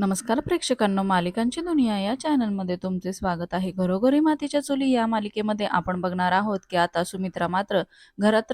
नमस्कार प्रेक्षकांनो मालिकांची दुनिया या चॅनलमध्ये तुमचे स्वागत आहे. घरोघरी मातीच्या चुली या मालिकेमध्ये आपण बघणार आहोत की आता सुमित्रा मात्र घरात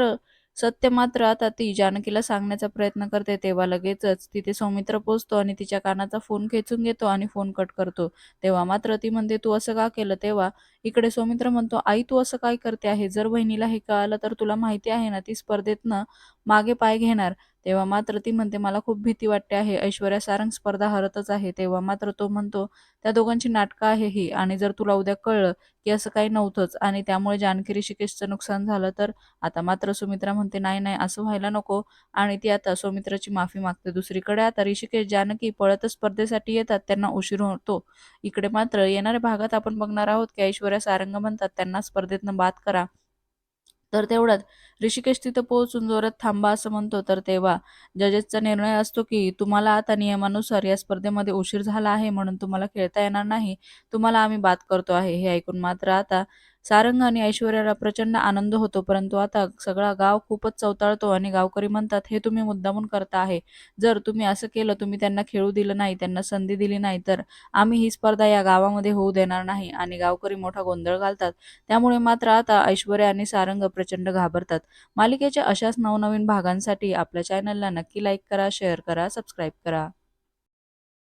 सत्य मात्र आता ती जानकीला सांगण्याचा प्रयत्न करते तेव्हा लगेचच तिथे सौमित्र पोचतो आणि तिच्या कानाचा फोन खेचून घेतो आणि फोन कट करतो. तेव्हा मात्र ती म्हणते तू असं का केलं? तेव्हा इकडे सौमित्र म्हणतो आई तू असं काय करते आहे? जर बहिणीला हे कळालं तर तुला माहिती आहे ना ती स्पर्धेतनं मागे पाय घेणार तेव्हा मात्र ती म्हणते मला खूप भीती वाटते आहे. ऐश्वर्या सारंग स्पर्धा हरतच आहे. तेव्हा मात्र तो म्हणतो त्या दोघांची नाटकं आहे ही आणि जर तुला उद्या कळलं की असं काही नव्हतंच आणि त्यामुळे जानकी ऋषिकेशचं नुकसान झालं तर आता मात्र सुमित्रा म्हणते नाही नाही असं व्हायला नको. आणि ती आता सुमित्राची माफी मागते. दुसरीकडे आता ऋषिकेश जानकी पळत स्पर्धेसाठी येतात त्यांना उशीर होतो. इकडे मात्र येणाऱ्या भागात आपण बघणार आहोत की ऐश्वर्या सारंग म्हणतात त्यांना स्पर्धेतनं बाद करा. तर तेवढ्यात ऋषिकेश तिथं पोहोचून जोरात थांबा असं म्हणतो तर तेव्हा जजेसचा निर्णय असतो की तुम्हाला आता नियमानुसार या स्पर्धेमध्ये उशीर झाला आहे म्हणून तुम्हाला खेळता येणार नाही. तुम्हाला आम्ही बाद करतो आहे. हे ऐकून मात्र आता सारंग आणि ऐश्वर्याला प्रचंड आनंद होतो परंतु आता सगळा गाव खूपच चवताळतो आणि गावकरी म्हणतात हे तुम्ही मुद्दामून करता आहे. जर तुम्ही असं केलं तुम्ही त्यांना खेळू दिलं नाही त्यांना संधी दिली नाही तर आम्ही ही स्पर्धा या गावामध्ये होऊ देणार नाही. आणि गावकरी मोठा गोंधळ घालतात. त्यामुळे मात्र आता ऐश्वर्या आणि सारंग प्रचंड घाबरतात. मालिकेच्या अशाच नवनवीन भागांसाठी आपल्या चॅनलला नक्की लाईक करा शेअर करा सबस्क्राईब करा.